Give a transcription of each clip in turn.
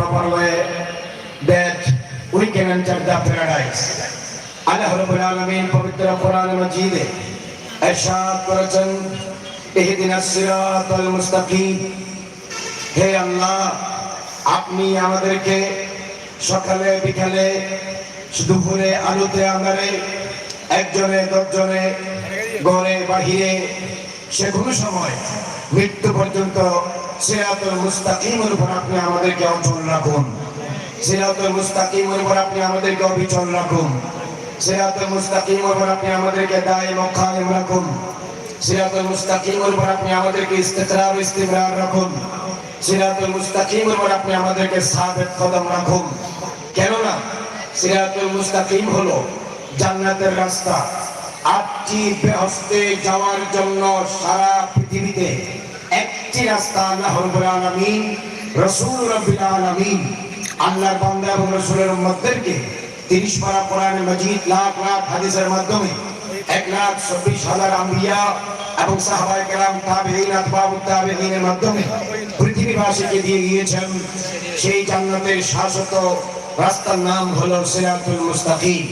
proper way that we can enter the paradise. আল্লাহ রাব্বুল আলামিন পবিত্র কোরআন মাজিদে ইরশাদ করেছেন ইহদিনাস সিরাতাল মুস্তাকিম হে আল্লাহ, আপনি আমাদেরকে সকালে, বিকালে, দুপুরে আলোতে আন্ধারে একজনে দশজনে, ঘরে, বাহিরে সে কোনো সময়, মৃত্যু পর্যন্ত সিরাতুল মুস্তাকিমের উপর আপনি আমাদেরকে অচল রাখুন। সিরাতুল মুস্তাকিমের উপর আপনি আমাদেরকে অবিচল রাখুন। সিরাতুল মুস্তাকিমের উপর আপনি আমাদেরকে দায় মক্কালিম রাখুন। সিরাতুল মুস্তাকিমের উপর আপনি আমাদেরকে ইস্তেকরার ইস্তিমরার রাখুন। সিরাতুল মুস্তাকিমের উপর আপনি আমাদেরকে সাবেত কদম রাখুন। কেননা সিরাতুল মুস্তাকিম হলো জান্নাতের রাস্তা। আটটি বেহস্তে যাওয়ার জন্য সারা পৃথিবীতে একটি রাস্তা আল্লাহ রব্বুল আলামিন, রাসূল রাব্বিল আলামিন, আল্লাহর বান্দা এবং রাসূলের উম্মতদেরকে 30 পারা কোরআন মাজিদ, লাখ লাখ হাদিসের মাধ্যমে এক লাখ চব্বিশ হাজার আম্বিয়া এবং সাহাবায়ে কেরাম, তাবেঈন আতবাউ তাবেঈনের মাধ্যমে পৃথিবীবাসীকে দিয়ে গিয়েছেন। সেই জান্নাতের শাশ্বত রাস্তার নাম হলো সিরাতুল মুস্তাকিম।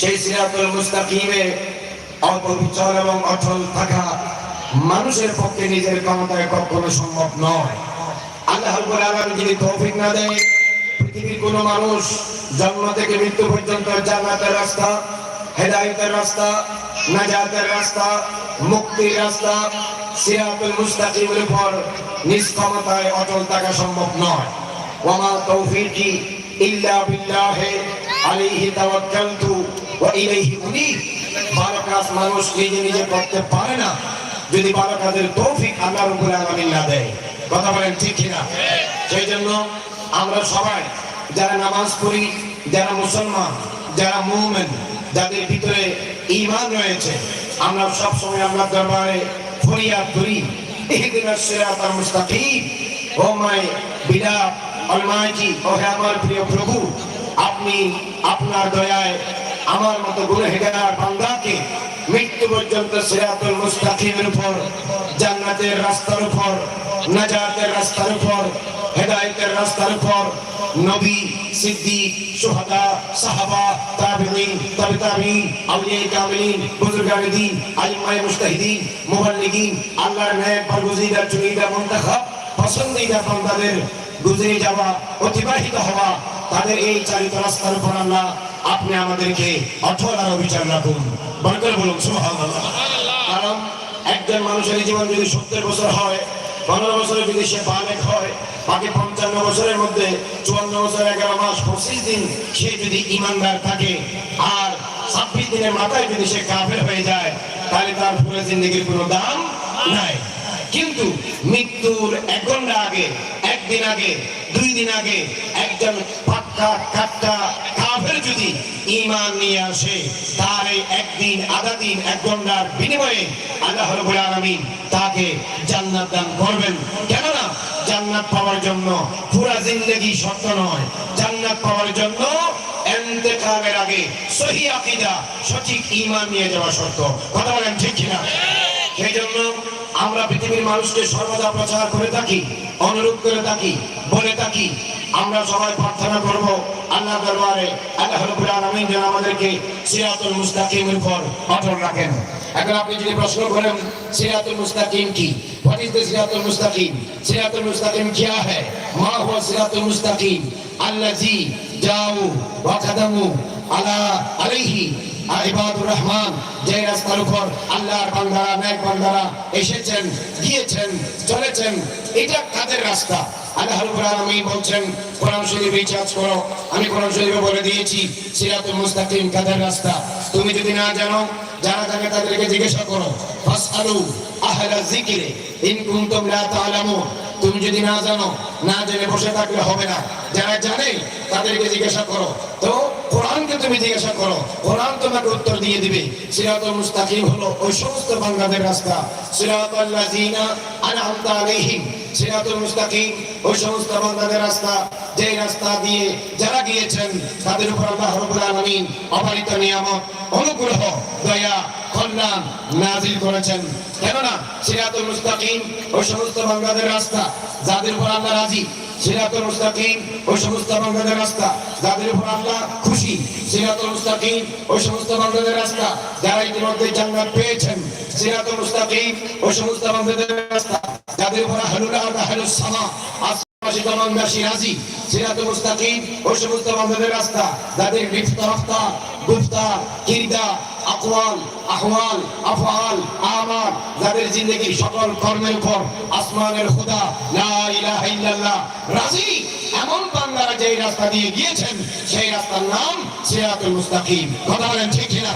সেই সিরাতুল মুস্তাকিমে অপবিচল এবং অটল থাকা মানুষের পক্ষে নিজের ক্ষমতায় কখনো সম্ভব নয়। আল্লাহ যদি তৌফিক না দেয়, পৃথিবীর মানুষ জন্ম থেকে মৃত্যু পর্যন্ত রাস্তা, হেদায়েতের রাস্তা, নাজাতের রাস্তা, মুক্তির রাস্তা, সিরাতুল মুস্তাকিমের অটল থাকা সম্ভব নয়। তৌফিকি ইল্লা বিল্লাহ তাওয়াক্কালতু ওয়া ইলাইহি কাজ মানুষ নিজে নিজে করতে পারে না। যদি ভালো কাজের তৌফিক আল্লাহ রাব্বুল আলামিন না দেয়, কথা বলেন ঠিক কিনা? সেই জন্য আমরা সবাই যারা নামাজ পড়ি, যারা মুসলমান, যারা মুমিন, যাদের ভিতরে ঈমান রয়েছে, আমরা সব সময় আল্লাহর দরবারে ফরিয়াদ করি। ইহদিনাস সিরাতাল মুস্তাকিম। ও মাই বিলা অলমাইটি ও হে আমার প্রিয় প্রভু, আপনি আপনার দয়ায় আমার মতো গুণহেগার বান্দাকে মৃত্যু পর্যন্ত সিরাতুল মুস্তাকিমের উপর, জান্নাতের রাস্তার উপর, নাজাতের রাস্তার উপর, হেদায়েতের রাস্তার উপর, নবী, সিদ্দিক, সুহাদা, সাহাবা, তাবিঈন, তাবি তাবিঈন আউলিয়া কামিলিন বুজুর্গানে দ্বীন আইমায়ে মুস্তাহিদিন মুবাল্লিগিন, আল্লাহর নেক বরগুজিদা চুনিদা মুনতাখাব পছন্দিদা বান্দাদের গুজরে যাওয়া, অতিবাহিত হওয়া, তাদের এই চারিত রাস্তার উপর আল্লাহ আপনি আমাদেরকে অঠল আর অবিচার রাখুন বরকর বলুন সুবহানাল্লাহ। কারণ একজন মানুষের জীবন যদি সত্তর বছর হয় পনেরো বছরে যদি সে বালেক হয় বাকি পঞ্চান্ন বছরের মধ্যে চুয়ান্ন বছর এগারো মাস পঁচিশ দিন সে যদি ইমানদার থাকে আর ছাব্বিশ দিনের মাথায় যদি সে কাফের হয়ে যায় তাহলে তার পুরো জিন্দগির কোনো দাম নাই। কিন্তু মৃত্যুর এক ঘণ্টা আগে একদিন আগে দুই দিন আগে একজন পাক্কা কাট্টা কাফের যদি ইমান নিয়ে আসে তার এই একদিন, আধা দিন, এক ঘণ্টার বিনিময়ে আল্লাহ রবুল আলমিন তাকে জান্নাত দান করবেন। কেননা জান্নাত পাওয়ার জন্য পুরা জিন্দগি শর্ত নয়। জান্নাত পাওয়ার জন্য এন্তেকালের আগে সহি আকিদা, সঠিক ইমান নিয়ে যাওয়া শর্ত কথা বলেন ঠিক কিনা? সেই জন্য আমরা পৃথিবীর মানুষকে সর্বদা প্রচার করে থাকি, অনুরোধ করে থাকি, বলে থাকি। আমরা সবাই প্রার্থনা করব আল্লাহ দরবারে, আল্লাহ রব্বুল আলামিন যেন আমাদেরকে সিরাতুল মুস্তাকিমের পর অটল রাখেন। এখন আপনি যদি প্রশ্ন করেন, সিরাতুল মুস্তাকিম কি? হোয়াট ইজ দ্য সিরাতুল মুস্তাকিম? সিরাতুল মুস্তাকিম কিয়া হ্যায় মা হুয়া সিরাতুল মুস্তাকিম আল্লাযী জাউ ওয়া খাদামু আলা আলাইহি ইবাদুর রহমান, যে রাস্তার উপর আল্লাহর বান্দারা, নেক বান্দারা এসেছেন, গিয়েছেন, চলেছেন, এটা কাদের রাস্তা? বলে দিয়েছি রাস্তা? তুমি যদি না জানো, যারা জানে তাদেরকে জিজ্ঞাসা করো। তুমি যদি না জানো, না জেনে বসে থাকলে হবে না। যারা জানে, তাদেরকে জিজ্ঞাসা করো। তো কোরআনকে তুমি জিজ্ঞাসা করো। কোরআন তোমাকে উত্তর দিয়ে দিবে। মুস্তাকিম হলো ওই সমস্ত বান্দাদের রাস্তা। মুস্তাকিম ওই সমস্ত রাস্তা। রাস্তা দিয়ে যারা গিয়েছেন, তাদের উপর আল্লাহ অপারিত অনুগ্রহ, দয়া, কল্যাণ নাজিল করেছেন। কেননা সিরাতুল মুস্তাকিম ওই সমস্ত বান্দাদের রাস্তা। যাদের উপর আল্লাহ রাজি সিরাতুল মুস্তাকিম, ওই সমস্ত বান্দাদের রাস্তা। যাদের উপর আল্লাহ খুশি, সিরাতুল মুস্তাকিম, ওই সমস্ত বান্দাদের রাস্তা। যারা ইতিমধ্যে জান্নাত পেয়েছেন, সিরাতুল মুস্তাকিম, ওই সমস্ত বান্দাদের রাস্তা। যাদের উপর আহলুল আরদ, আহলুস সামা রাজি, সিরাতুল মুস্তাকিম, ওই সমস্ত বান্দাদের রাস্তা। যাদের লিপ্ত রফতা গুপ্তা কিরদা আকওয়াল, আহওয়াল, আফআল, আমাল, যাদের জিন্দগির সকল কর্মের উপর আসমানের খোদা লা ইলাহা ইল্লাল্লাহ। রাজি? এমন বান্দারা যেই রাস্তা দিয়ে গিয়েছেন, সেই রাস্তার নাম সিরাতুল মুস্তাকিম। কথা বলেন ঠিক কিনা?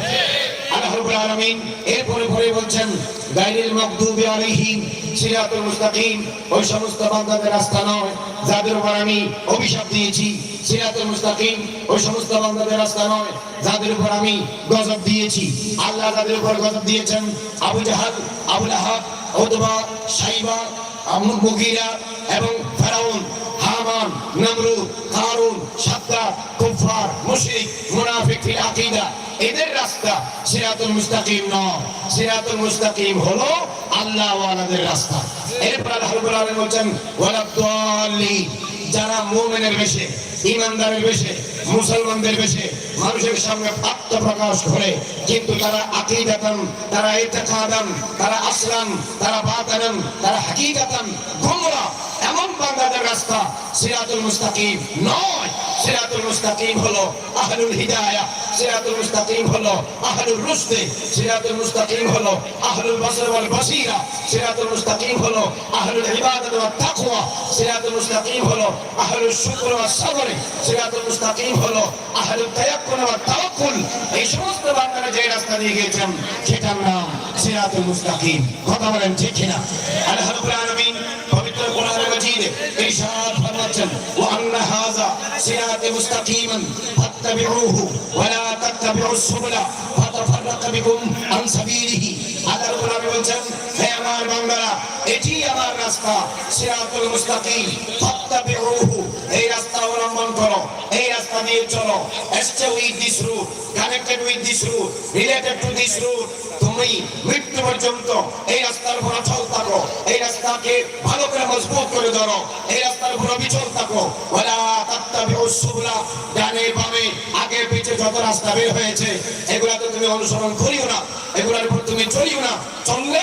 আল্লাহ রাব্বুল আলামিন এরপরে পরে বলছেন, গায়রিল মাগদুবি আলাইহিম সিরাতুল মুস্তাকিম। ওই সমস্ত বান্দাদের রাস্তা নয়, যাদের উপর আমি অভিশাপ দিয়েছি। সিরাতুল মুস্তাকিম, ওই সমস্ত বান্দাদের রাস্তা নয় যাদের উপর আমি গজব দিয়েছি, আল্লাহ যাদের উপর গজব দিয়েছেন, Abu Jahl Abu Lahab Utbah, Shaybah এবং ফেরাউন, হামান কারুন কুফার মুনাফিক এদের রাস্তা সিরাতুল মুস্তাকিম সিরাতুল মুস্তাকিম হলো আল্লাহ ওয়ালাদের রাস্তা। এরপর আল্লাহ রাব্বুল যারা মুমিনের বেশে ইমানদারের বেশে, মুসলমানদের বেশে মানুষের সামনে আত্মপ্রকাশ করে। কিন্তু তারা আকিদাতান, তারা ইতিকাদান, তারা আসলাম তারা বাতানান তারা হাকিকাতান গোমরা এমন রাস্তা সিরাতুল মুস্তাকিম নয়। সিরাতুল মুস্তাকিম হলো আহলুল হিদায়াহ সিরাতুল মুস্তাকিম হলো আহলুর রুশদ। সিরাতুল মুস্তাকিম হলো আহলুল বসর ওয়াল বসিরা। সিরাতুল মুস্তাকিম হলো আহলুল ইবাদত ওয়াত তাকওয়া। সিরাতুল মুস্তাকিম হলো আহলুল শুকর ওয়াস সবর। সিরাতুল মুস্তাকিম হলো আহলুল তায়াক্কুন ওয়াত তাওয়াক্কুল। এই সমস্ত বান্দারা যে রাস্তা দিয়ে গিয়েছেন, সেটার নাম সিরাতুল মুস্তাকিম। কথা বলেন ঠিক কিনা? আল্লাহ রাব্বুল আলামিন কোরআন মাজিদে ইরশাদ ফরমাচ্ছেন ওয়া আন্না হাযা সিরাতে মুস্তাকিমান ফাত্তাবিউহু ওয়া লা তাত্তাবিউস সুবুলা ফাতাফাররাকা বিকুম আন সাবিলিহি আল্লাহ রাব্বুল আলামিন বলছেন হে আমার বান্দারা এটি আমার রাস্তা সিরাতুল মুস্তাকিম ফাত্তাবিউহু দিয়ে চলো stay with this route, connected with this route, related to this route, তুমি মৃত্যু পর্যন্ত এই রাস্তার উপর অচল থাকো, এই রাস্তাকে ভালো করে মজবুত করে ধরো, এই রাস্তার উপর বিচল থাকো। ওয়ালা তাত্তাবিউস সুবুলা, ডানে বামে, আগে পিছে যত রাস্তা বের হয়েছে এগুলা তো তুমি অনুসরণ করিও না, এগুলার উপর তুমি চলিও না, চললে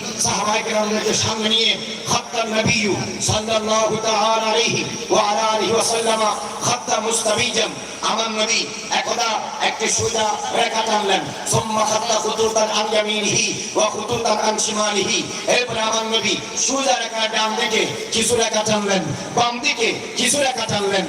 সাহাবায়ে কেরামকে সামনে নিয়ে সাল্লাল্লাহু তাআলা আলাইহি ওয়া আলা আলিহি আমার নবী একদা একটি রেখা টানলেন। সুম্মা খাত্তা খুতুতান আন ইয়ামিনিহি ওয়া খুতুতান আন শিমালিহি। এরপরে আমার নবী রেখা ডান দিকে কিছু রেখা টানলেন। বাম দিকে কিছু রেখা টানলেন।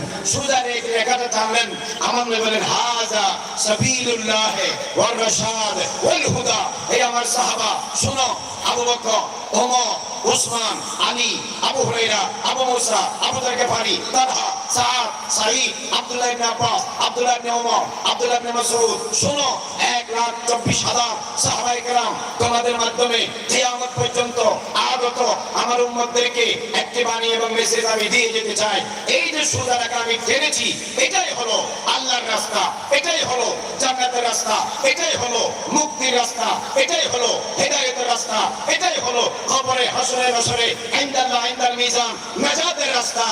রেখাটা টানলেন। আমার নবী বলেন হাজা সাবিলুল্লাহ ওয়াল হুদা। এই আমার সাহাবা, শুনো আবু বকর, ওমর ওসমান আলী, আবু হুরাইরা আবু মুসা, আবু দর পানি তালহা, সাদ, সাঈদ, আব্দুল্লাহ ইবনে আব্বাস, আব্দুল্লাহ ইবনে ওমর, আব্দুল্লাহ ইবনে মাসউদ। শুনো, এক লাখ চব্বিশ হাজার সাহাবায়ে কেরাম তোমাদের মাধ্যমে কিয়ামত আমার উম্মতদেরকে একটি বাণী এবং মেসেজ আমি দিয়ে যেতে চাই। এই যে সোজা রেখা আমি টেনেছি এটাই হলো আল্লাহর রাস্তা, এটাই হলো জান্নাতের রাস্তা, এটাই হলো মুক্তির রাস্তা, এটাই হলো হেদায়েতের রাস্তা, এটাই হলো কবরে হাসরে বসরে ইনদাল্লাহ ইনদাল মিজান, নাজাতের রাস্তা।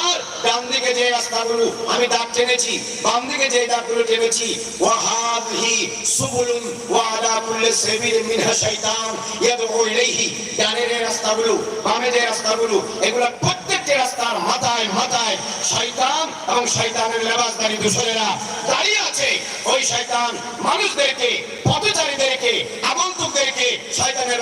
আর ডান দিকে যে রাস্তাগুলো আমি দাগ টেনেছি, বাম দিকে যে দাগগুলো টেনেছি, ওয়া হাযিহি সুবুলুন ওয়া আলা কুল্লি সাবিলিন মিনহা শাইতান ইয়াদউ ইলাইহি ডানের রাস্তাগুলো বামে যে রাস্তাগুলো এগুলো রাস্তার মাথায় মাথায় এবং দূষণেরা দাঁড়িয়ে আছে। ওই মানুষদেরকে, পথচারীদেরকে, আগন্তুকদেরকে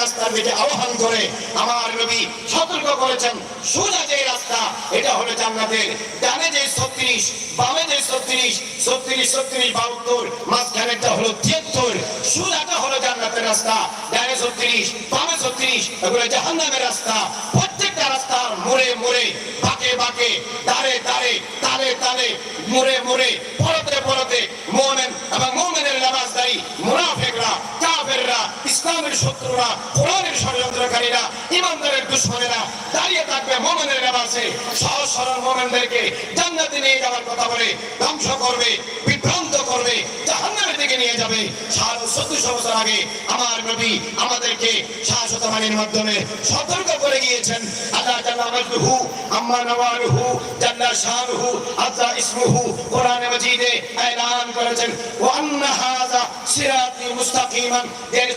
রাস্তার দিকে আহ্বান করে আমার নবী সতর্ক করেছেন। সোজা যে রাস্তা, এটা হলো জান্নাতের ডানে যে ছত্রিশ, বামে যে ছত্রিশ ছত্রিশ ছত্রিশ, বাহাত্তর, মাঝখানেরটা হলো তিয়াত্তর। সোজাটা হলো জান্নাতের রাস্তা, ডানে ছত্রিশ, বামে ছত্রিশ, এগুলো জাহান্নামের রাস্তা। প্রত্যেকটা রাস্তার মোড়ে মোড়ে, বাঁকে বাঁকে দাঁড়ে দাঁড়ে তালে তালে, মোড়ে মোড়ে পড়তে পড়তে মোমেন এবং মোমেনের নামাজদারি মুনাফেকরা, কাফেররা ইসলামের শত্রুরা, কোরআনের ষড়যন্ত্রকারীরা, ইমানদারের দুশ্মনেরা দাঁড়িয়ে থাকবে মোমেনের নামাজে। সহজ সরল মোমেনদেরকে জান্নাতে নিয়ে যাওয়ার কথা বলে ধ্বংস করবে, বিভ্রান্ত করবে, জাহান্নামের দিকে নিয়ে যাবে। বছর আগে আমার নবী আমাদেরকে মাধ্যমে সতর্ক করে গিয়েছেন। আল্লাহ আম্মা ইসমুহু কোরআনে করেছেন। হাযা সিরাতি মুস্তাকিমান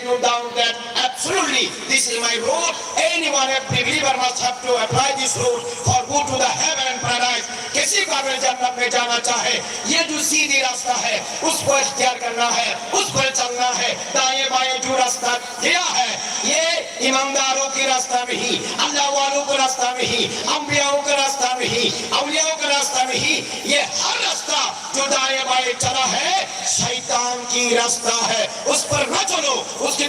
no doubt that. Absolutely. This is my road anyone every believer must have to apply this road for go to the heaven and paradise. किसी का भी जन्नत में जाना चाहे, ये जो सीधी रास्ता है उसको इख्तियार करना है, उस पर चलना है, दाएँ बाएँ जो रास्ता दिया है, ये ईमानदारों के रास्ता में ही अल्लाह वालों के रास्ता में ही अम्बियाओं के रास्ता में ही अवलियाओं के रास्ता में ही ये हर रास्ता जो दाएँ बाएँ चला है, शैतान की रास्ता है, उस पर न चलो, उसकी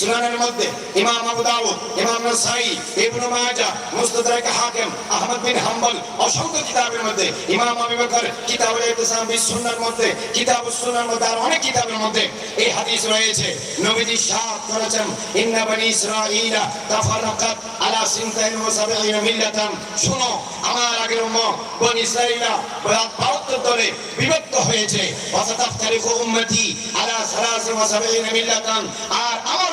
সুনানের মধ্যে ইমাম আবু দাউদ, ইমাম নাসাই, ইবনে মাজাহ, মুস্তাদরাক হাকিম, আহমদ বিন হাম্বল, অসংখ্য কিতাবের মধ্যে ইমাম আবু বকর কিতাবুল ইতিসাম বিস সুন্নাহর মধ্যে, কিতাবুস সুন্নাহর মধ্যে আর অনেক কিতাবের মধ্যে এই হাদিস রয়েছে। নবীজি শাহ করেছেন, ইন্না বনি ইসরাঈলা তাফারাকাত আলা সিনতাইন ওয়া সাবঈনা মিল্লাতান। শুনো, আমার আগের উম্মত বনি ইসরাঈলা বাহাত্তর দলে বিভক্ত হয়েছে। ওয়া ওয়াসাতাফতারিকু উম্মতি আলা সালাসিন ওয়া সাবঈনা মিল্লাতান। আর আমার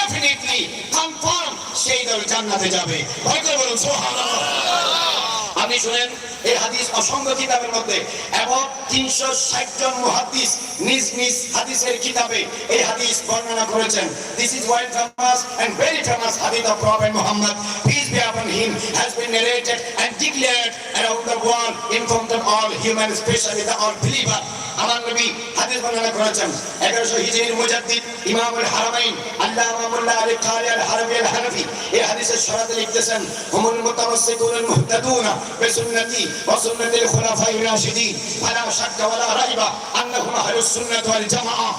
ডেফিনেটলি কনফার্ম সেই দল জান্নাতে যাবে। ভয় বলুন, সুবহানাল্লাহ। আপনি শুনেন, এই হাদিস অসংখ্য কিতাবের মধ্যে। এবং তিনশো ষাট জন মুহাদ্দিস নিজ নিজ হাদিসের কিতাবে এই হাদিস বর্ণনা করেছেন। This is wild famous and very famous হাদিস of prophet Muhammad peace be upon him, has been narrated and declared around the world in front of all human, especially the all believer. আমার নবী হাদিস বর্ণনা করেছেন। হিজরির মুজাদ্দিদ ইমামুল হারামাইন আলী কারি আল হারবি আল হানফি এই হাদিসের লিখতেছেন, হুমুল আল বিসুন্নতি ওয়া খুলাফায়ে রাশিদিন ফালা রাইবা আন্নাহুম আহলুস সুন্নাত ওয়াল জামাআ।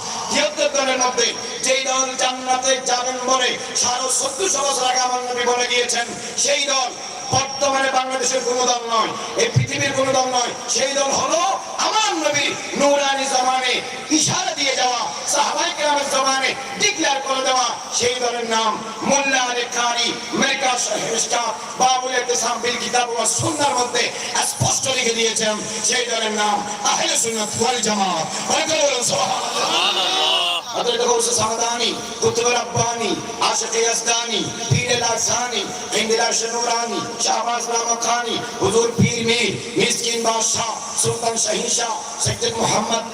মধ্যে যেই দল জান্নাতে যাবেন বলে সাড়ে চোদ্দশো বছর আগে আমার নবী বলে গিয়েছেন, সেই দল বর্তমানে বাংলাদেশের কোন দল নয়, এই পৃথিবীর কোন দল নয়, সেই দল হলো আমার নবী নুরানি জমানে ইশারা দিয়ে যাওয়া সাহাবাই কেরামের জমানে ডিক্লেয়ার করে দেওয়া সেই দলের নাম মোল্লা আলী কারি মেকা শহরিস্টা বাবুল ইসলাম বিল কিতাব ওয়া সুন্নাহর মধ্যে স্পষ্ট লিখে দিয়েছেন, সেই দলের নাম আহলে সুন্নাত ওয়াল জামাত। বলুন, সুবহানাল্লাহ। حضرت غوث سمدانی قطب ربانی عاشق یزدانی پیر لرزانی اندلاش نورانی شہباز رامکانی حضور پیر میر مسکین بادشاہ سلطان شہین شاہ سید محمد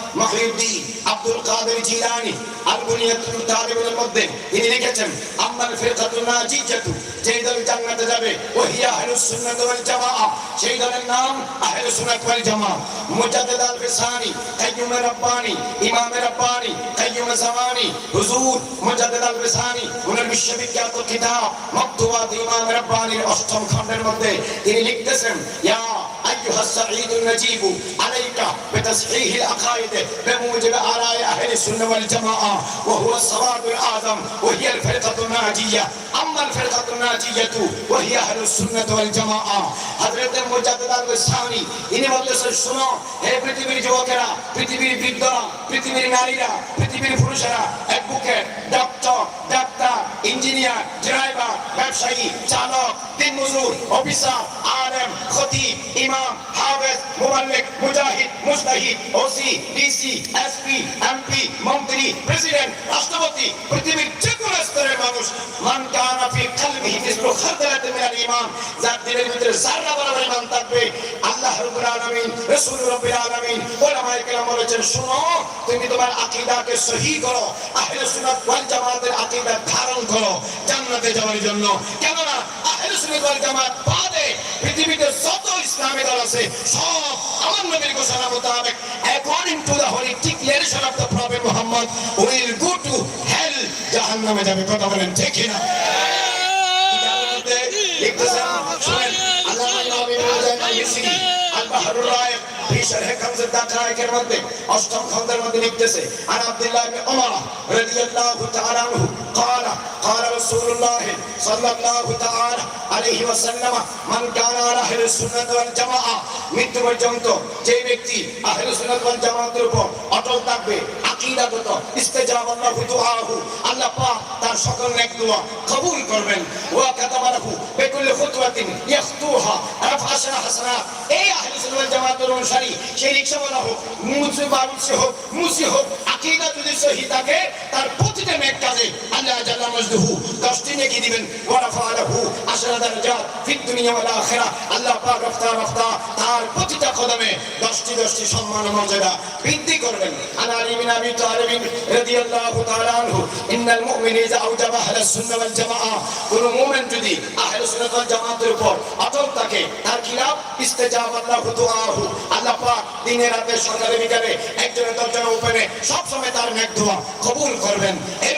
জামানি হুজুর মুজাদ্দিদ আল ফিসানি উনার বিশ্ববিখ্যাত কিতাব মক্তুবাত ইমাম রব্বানির অষ্টম খণ্ডের মধ্যে তিনি লিখতেছেন, ইয়া أيها السعيد النجيب عليك بتصحيح العقائد بموجب آراء أهل السنة والجماعة وهو الصواب الأعظم وهي الفرقة الناجية أما আম্মাল ফিরকাতুন নাজিয়াতু ওয়া হিয়া আহলুস সুন্নাত ওয়াল জামাআহ হযরত মুজাদ্দিদ আল-সানি ইনি বলতেছেন শুনো হে পৃথিবীর যুবকেরা পৃথিবীর বৃদ্ধরা পৃথিবীর নারীরা পৃথিবীর পুরুষেরা advocate doctor doctor engineer driver ব্যবসায়ী চালক দিনমজুর অফিসার আলেম খতিব ইমাম হাফেজ মুবাল্লিগ মুজাহিদ মুস্তাহিদ ওসি ডিসি এসপি এমপি মন্ত্রী প্রেসিডেন্ট রাষ্ট্রপতি পৃথিবীর মানুষ। মান কানা যার ভিতরে বরাবর থাকবে, আল্লাহ বলেছেন, শুনো, তুমি তোমার সহি করো, আহলে ওয়াল জামাতের ধারণ করো জান্নাতে যাওয়ার জন্য। কেননা আহলে ওয়াল জামাত বাদে পৃথিবীতে যত ইসলামী দল আছে, সব আমার নবীর ঘোষণা মোতাবেক according to the holy declaration of the prophet Muhammad will go to hell জাহান্নামে যাবে। কথা বলেন ঠিক কি না কিতাবের মধ্যে লিখতেছেন, শুনেন, আল্লামা ইমাম ইবনে জাইদ আল-মিসরি, আল-বাহরুর রায়েক, في شرح كنز الدقائق المدة أشتم خند المدة نكتسي عن عبد الله بن عمر رضي الله تعالى عنه قال قال رسول الله صلى الله تعالى عليه وسلم من كان على أهل السنة والجماعة মৃত্যু পর্যন্ত যে ব্যক্তি আহলে সুন্নাত ওয়াল জামাতের উপর অটল থাকবে আকীদাগত ইস্তেজাব আল্লাহু দুআহু আল্লাহ পাক তার সকল নেক দোয়া কবুল করবেন। ওয়া কাতাবাহু বিকুল্লি খুতওয়াতিন ইয়াখতুহা রাফা আশরা এই আহলে সুন্নাত জামাতের অনুসারী, সেই রিকশাওয়ালা হোক, মুসি বারুসি হোক, মুসি হোক, আকীদা যদি সহি থাকে, তার প্রতিটা নেক কাজে আল্লাহ জাল্লা মজদুহু দশটি নেকি দিবেন। ওয়া রাফা আশরা দারাজাত ফিদ দুনিয়া ওয়াল আখিরা। আল্লাহ পাক রফতা রফতা তার প্রতিটা কদমে দশটি দশটি সম্মান ও মর্যাদা বৃদ্ধি করবেন। আন আলী আবি তালিব রাদিয়াল্লাহু তাআলা আনহু, ইন্নাল মুমিনা ইযা আওজাবা আহলাস সুন্নাহ ওয়াল জামাআহ কোন মুমিন যদি আহলাস সুন্নাহ ওয়াল জামাতের উপর অটল থাকে, তার খিলাফ ইস্তেজাব আল্লাহু দুআহু। আল্লাহ পাক দিনে রাতে সকালে বিকালে একজনের দশজনের উপরে সব সময় তার নেক দোয়া কবুল করবেন। এরপরে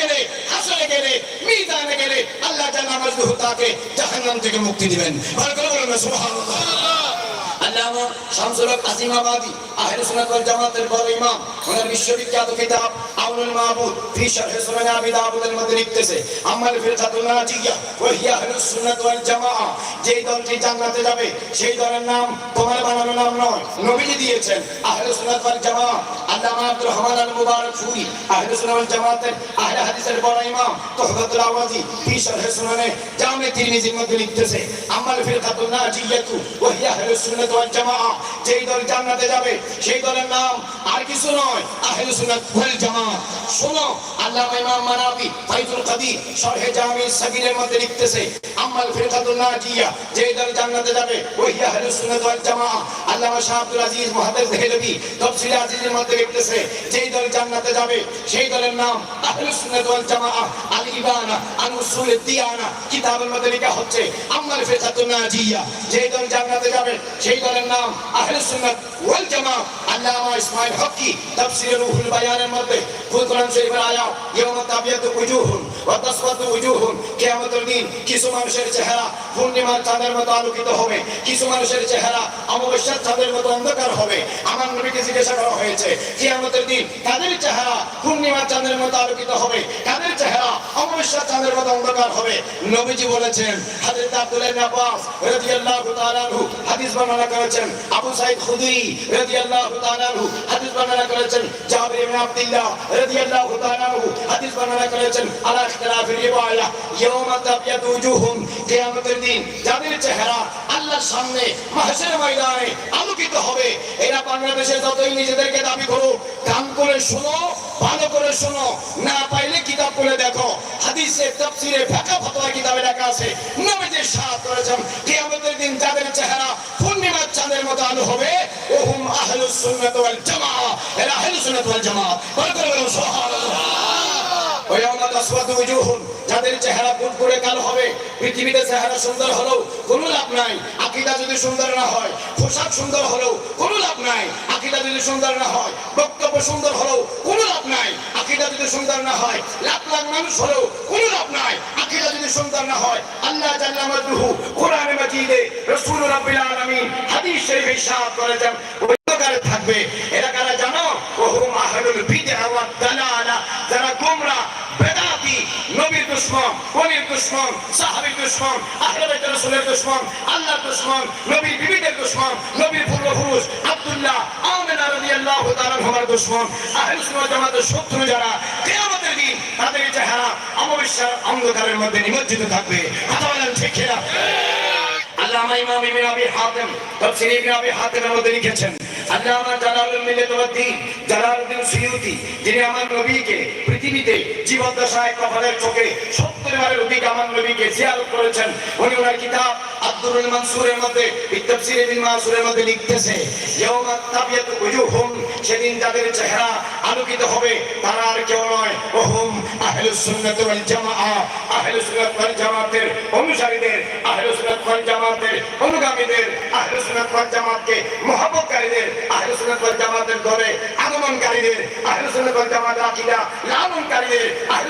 গেলে, মিজানে গেলে আল্লাহ জানা মাজদুহু তাকে জাহান্নাম থেকে মুক্তি দিবেন। ভালো করে বলুন সুবহানাল্লাহ। লিখতেছে আমাল ফিরকাতুন নাজিয়া ওয়াল জামাআ যেই দল জান্নাতে যাবে, সেই দলের নাম আর কিছু নয়, আহলে সুন্নাত ওয়াল জামাআ শোনো, আল্লামা ইমাম মানাবি ফাইজুল কাদির, শরহে জামি সাগীরের মধ্যে লিখতেছে আমাল ফিরকাতুন নাজিয়া যেই দল জান্নাতে যাবে, ওই আহলে সুন্নাত ওয়াল জামাআ আল্লামা শাহ আব্দুল আজিজ মুহাদ্দিস দেহলভী তাফসীর আজিজের মধ্যে লিখতেছে, যেই দল জান্নাতে যাবে, সেই দলের নাম আহলে সুন্নাত ওয়াল জামাআ আল ইবানা আন উসুল দিয়ানা কিতাবের মধ্যে লেখা হচ্ছে আমাল ফিরকাতুন নাজিয়া যেই দল জান্নাতে যাবে, সেই দলের নাম, আহলে জামাআ আল্লামা ইসমাইল হকি তাফসীর রুহুল বায়ানের মধ্যে কোরআন শরীফের আয়াত ইয়াউমা তাবিয়াতু উজুহুন ওয়া তাসওয়াতু উজুহুন। কিয়ামতের দিন কিছু মানুষের চেহারা পূর্ণিমার চাঁদের মতো আলোকিত হবে, কিছু মানুষের চেহারা অমাবস্যার চাঁদের মতো অন্ধকার হবে। আমার নবীকে জিজ্ঞাসা করা হয়েছে, কিয়ামতের দিন কাদের চেহারা পূর্ণিমার চাঁদের মতো আলোকিত হবে? কাদের চেহারা অমাবস্যার চাঁদের মতো অন্ধকার হবে? নবীজি বলেছেন হযরত আব্দুল্লাহ আব্বাস রাদিয়াল্লাহু তাআলা হাদিস বর্ণনা করেছেন আবু সাঈদ খুদরি রাদিয়াল্লাহু তাআলা হাদিস বর্ণনা করেছেন জাবির ইবনে আব্দুল্লাহ রাদিয়াল্লাহু হাদিস বর্ণনা করেছেন, আলা ইয়াউমা তাবিয়াতু উজুহুম, কিয়ামতের দিন যাদের চেহারা আল্লাহর সামনে মাহশার ময়দানে আলোকিত হবে। এরা বাংলাদেশে যতই নিজেদেরকে দাবি করুক কান করে শোনো ভালো করে শোনো। না পাইলে কিতাব করে দেখো। হাদিসে, তাফসিরে ফাঁকা ফতোয়া কিতাবে লেখা আছে। নবীজি সাহায্য করেছেন। কিয়ামতের দিন যাদের চেহারা পূর্ণিমার চাঁদের মতো আলো হবে, ওহুম আহলুস সুন্নাত ওয়াল জামাআ। এরা আহলুস সুন্নাত ওয়াল জামাআ। বলে করে সুবহানাল্লাহ। কোনো লাভ নাই। আকীদা যদি সুন্দর হয় লাভ লাভ নাই। আকীদা কোনো লাভ নাই। আকীদা যদি সুন্দর হয়, আল্লাহ জাল্লা মাজরুহু কোরআনে মাজিদে রাসূল রাব্বিল আলামিন হাদিস শরীফে ইরশাদ করেছেন অন্ধকারে থাকবে। দুশমন আহলে রাসূলের দুশ্মন, আল্লাহর দুশ্মন, নবীর বিবিদের দুশ্মন, নবীর পূর্বপুরুষ, আব্দুল্লাহ, আমিনা রাদিয়াল্লাহু তাআলা হওয়ার দুশ্মন, আহলে সুন্নাত জামাতের শত্রু যারা কিয়ামতের দিন তাদের চেহারা অমাবস্যার অন্ধকারের মধ্যে নিমজ্জিত থাকবে। কথা বলেন ঠিক কিনা? আল্লামা ইমাম ইবনে আবি হাতিম, তাফসীর ইবনে আবি হাতিমের মধ্যে লিখেছেন, আল্লামা জালালুল মিল্লাত জালালউদ্দিন সুয়ুতি যিনি আমার নবীকে পৃথিবীতে জীবদ্দশায় কপালের চোখে 70 বারের অধিক আমার নবীকে জিয়ারত করেছেন, উনি ওনার কিতাব আব্দুরুল মানসুরের মধ্যে তাফসীর ইবনে মানসুরের মধ্যে লিখতেছে, ইয়াউমা তাবিয়াত উজুহুম সেদিন যাদের চেহারা আলোকিত হবে, তারা আর কেউ নয়, ওহুম আহলুস সুন্নাত ওয়াল জামাআ আহলুস সুন্নাত জামাতের অনুসারীদের আহলুস সুন্নাত জামাতের অনুগামীদের জামাতকে মহব্বতকারীদের ওয়াল জামাতের দলে আগমনকারীদের আহলুস সুন্নাত ওয়াল লালনকারীদের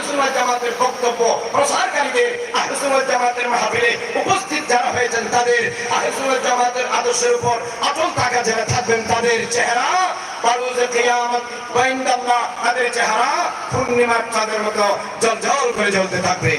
সুন্নাত জামাতের বক্তব্য প্রসারকারীদের সুন্নাত জামাতের মাহফিলে উপস্থিত যারা হয়েছেন তাদের সুন্নাত জামাতের আদর্শের উপর অটল থাকা যারা থাকবেন তাদের চেহারা তাদের চেহারা পূর্ণিমার চাঁদের মতো জলজল করে জ্বলতে থাকবে।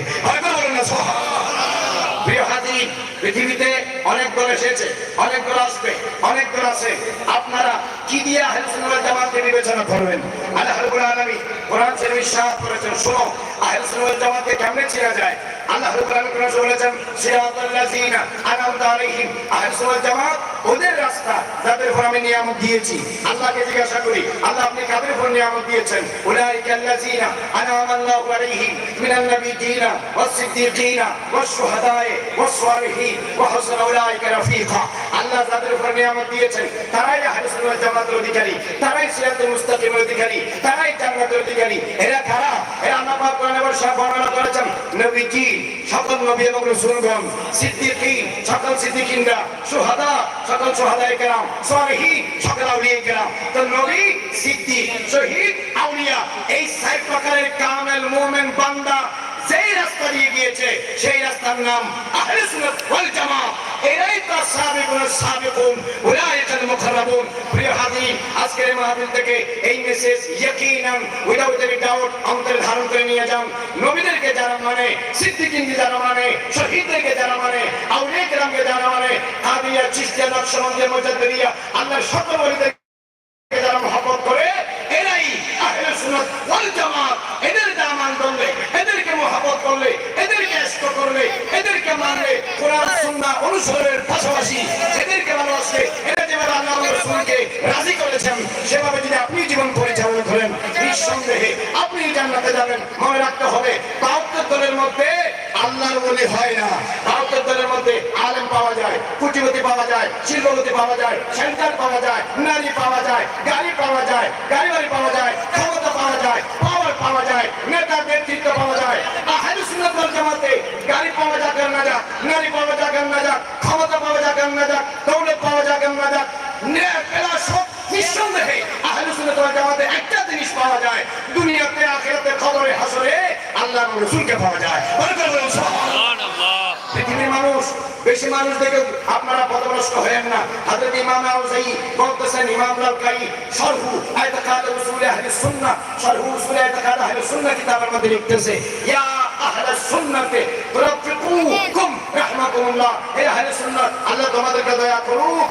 পৃথিবীতে অনেক দল এসেছে, অনেক দল আসবে, অনেক আছে আপনারা কি দিয়ে আহলে সুন্নাত জামাতকে বিবেচনা করবেন? আল্লাহ রাব্বুল আলামিন কোরআন শরীফে ইরশাদ করেছেন শোনো আহলে সুন্নাত জামাতকে কেমনে চেনা যায় আল্লাহ রাব্বুল কোরআনে বলেছেন সিরাতাল লাযিনা আনআমতা আলাইহিম আহলে জামাত। ওদের রাস্তা যাদের উপর আমি নিয়ামত দিয়েছি। আল্লাহকে জিজ্ঞাসা করি, আল্লাহ আপনি কাদের উপর নিয়ামত দিয়েছেন? উলাইকাল লাযিনা আনআমা আল্লাহু আলাইহিম মিনান নাবিয়্যিনা ওয়াস-সিদ্দীকিনা ওয়াশ-শুহাদায়ে ওয়াস-সালিহিন রাফিকা। আল্লাহ যাদের উপর নিয়ামত দিয়েছেন, তারাই আহলে ওয়াল জামাতের অধিকারী, তারাই সিরাতুল মুস্তাকিমের অধিকারী, তারাই জান্নাতের অধিকারী। এরা কারা? এরা আল্লাহ পাক কোরআনে বর্ণনা করেছেন, নবীজি, সকল নবী এবং রাসূলগণ, সিদ্দীকিন, সকল সিদ্দীকিনরা, শুহাদা সকল শুহাদায়ে কেরাম সকল আউলিয়া কেরাম। তো নবী শহীদ, আউলিয়া, এই সাইড প্রকারের কামেল মুমিন বান্দা যেই রাস্তা দিয়ে গিয়েছে, সেই রাস্তার নাম আহলে এরাই তো সাবিকুন সাবিকুন। উলাইকাল মুকাররাবুন প্রিয় আজকের মাহফিল থেকে এই মেসেজ ইয়াকিনান উইদাউট এনি ডাউট ধারণ করে নিয়ে যান। নবীদেরকে যারা মানে সিদ্দিকিনকে যারা মানে শহীদদেরকে যারা মানে আউলিয়া কেরামকে যারা মানে কাদিয়া মুজাদ্দিদিয়া আল্লাহর সেভাবে যদি আপনি জীবন পরিচালনা করেন নিঃসন্দেহে আপনি জান্নাতে যাবেন, মনে রাখতে হবে, বাহাত্তর দলের মধ্যে আল্লাহর বলি হয় না। বাহাত্তর দলের মধ্যে আলেম পাওয়া যায় কুটিপতি পাওয়া যায়, শিল্পপতি পাওয়া যায়, সেন্টার পাওয়া যায়, নারী পাওয়া যায়, গাড়ি পাওয়া যায় গাড়ি বাড়ি পাওয়া যায়, ক্ষমতা পাওয়া যায় পাওয়ার পাওয়া যায়, নেতা নেতৃত্ব পাওয়া যায়। জামাতে গাড়ি পাওয়া যাক নারী পাওয়া যাক ক্ষমতা পাওয়া যাক না যাক, দৌলত পাওয়া যাক না যাক নিঃসন্দেহে আহলে সুন্নাত ওয়াল জামাতে একটা জিনিস পাওয়া যায় দুনিয়াতে আখিরাতে খবরে হাসরে আল্লাহ রাসূলকে পাওয়া যায়। বলে বলুন সুবহানাল্লাহ। পৃথিবীর মানুষ বেশি মানুষ দেখে আপনারা পথভ্রষ্ট হয়েন না। হযরত ইমাম আউজাই বলতেছেন ইমাম লালকাই শরহু আয়তাকাদ উসুল আহলে সুন্নাহ শরহু উসুল আয়তাকাদ আহলে সুন্নাহ কিতাবের মধ্যে লিখতেছে ইয়া আহলে সুন্নাতে তুরাফিকুকুম রাহমাকুমুল্লাহ হে আহলে সুন্নাহ আল্লাহ তোমাদেরকে দয়া করুক।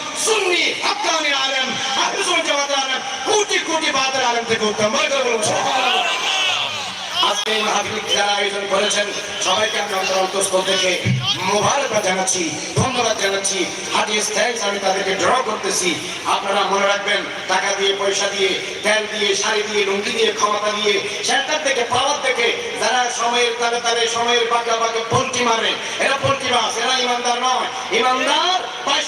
কোটি কোটি বাতের আলেম থেকে উত্তম। আজকে মাহফিল যারা আয়োজন করেছেন। সবাইকে আমি অন্তর অন্তঃস্থল থেকে মোবারকবাদ জানাচ্ছি, ধন্যবাদ জানাচ্ছি। হার্টিয়েস্ট থ্যাঙ্কস আমি তাদেরকে ড্র করতেছি। আপনারা মনে রাখবেন, টাকা দিয়ে, পয়সা দিয়ে, তেল দিয়ে, শাড়ি দিয়ে, লুঙ্গি দিয়ে, ক্ষমতা দিয়ে, সেন্টার থেকে, পাওয়ার থেকে, যারা সময়ের তালে তালে, সময়ের বাঁকা বাঁকে পোল্ট্রি মারে, এরা পোল্ট্রি মাছ এরা ইমানদার নয়। ইমানদার বাইশ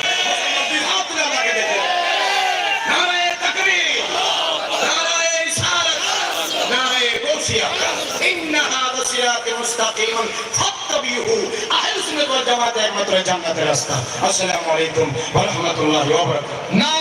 সিরাতুল মুস্তাকিম ফাত্তাবিহু আহলে সুন্নাত ওয়াল জামাত আসসালামু আলাইকুম ওয়া রাহমাতুল্লাহি